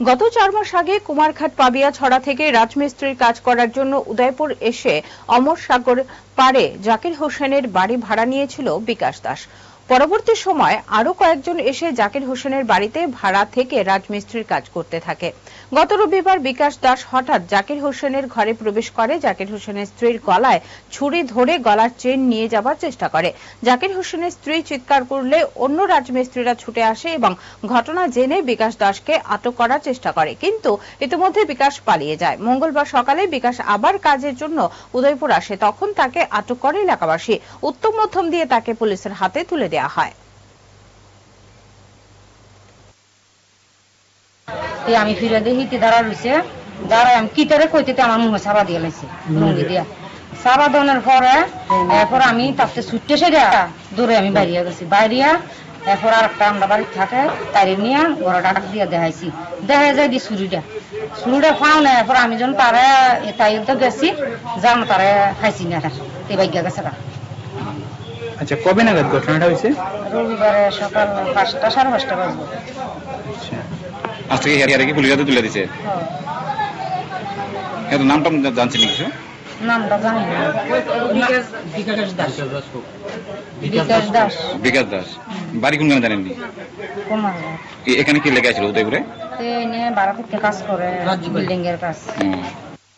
গত চার মাস আগে কুমারঘাট পাবিয়া ছড়া থেকে রাজমিস্ত্রির কাজ করার জন্য উদয়পুর এসে অমর সাগর পারে জাকির হোসেনের বাড়ি ভাড়া নিয়েছিল বিকাশ দাস। পরবর্তী সময় আরও কয়েকজন এসে জাকির হোসেনের বাড়িতে ভাড়া থেকে রাজমিস্ত্রির কাজ করতে থাকে। গত রবিবার বিকাশ দাস হঠাৎ জাকির হোসেনের ঘরে প্রবেশ করে। জাকির হোসেনের স্ত্রীর গলায় ছুরি ধরে গলার চেন নিয়ে যাবার চেষ্টা করে। জাকির হোসেনের স্ত্রী চিৎকার করলে অন্য রাজমিস্ত্রিরা ছুটে আসে এবং ঘটনা জেনে বিকাশ দাসকে আটক করার চেষ্টা করে। কিন্তু ইতিমধ্যে বিকাশ পালিয়ে যায়। মঙ্গলবার সকালে বিকাশ আবার কাজের জন্য উদয়পুর আসে। তখন তাকে আটক করে এলাকাবাসী। উত্তম মধ্যম দিয়ে তাকে পুলিশের হাতে তুলে দেওয়া হয় আমি ফিরে দেখি তে দাঁড়া রয়েছে দাঁড়ায় আমি কি তারে কইতে আমার মুখে সাবা দিয়ে লাইছে। লুঙ্গি দিয়া। সাবা দনের পরে, এরপর আমি তাতে ছুটতে সেটা দূরে আমি বাইরিয়া গেছি। বাইরিয়া, এরপর আর একটা আমরা বাড়ি থাকে, তারি নিয়ে ঘরে ডাক দিয়ে দেখাইছি। দেখা যায় দি ছুরিটা। ছুরিটা পাও না এরপর আমি যখন তারে তাই তো গেছি যাম তারে খাইছি না এটা তে বাইগা গেছে আচ্ছা কবে নাগাদ ঘটনাটা হয়েছে? রবিবারে সকাল পাঁচটা সাড়ে পাঁচটা বাজবে। আচ্ছা। আজ থেকে হেয়ারে কি পুলিশ হাতে তুলে দিছে হ্যাঁ, নামটা জানছেন কিছু? নামটা জানি না। বিকাশ দাস। বিকাশ দাস বাড়ি কোন জানেননি? এখানে কি লেগে আছিল উদয়পুরে? থেকে কাজ করে বিল্ডিং এর কাজ।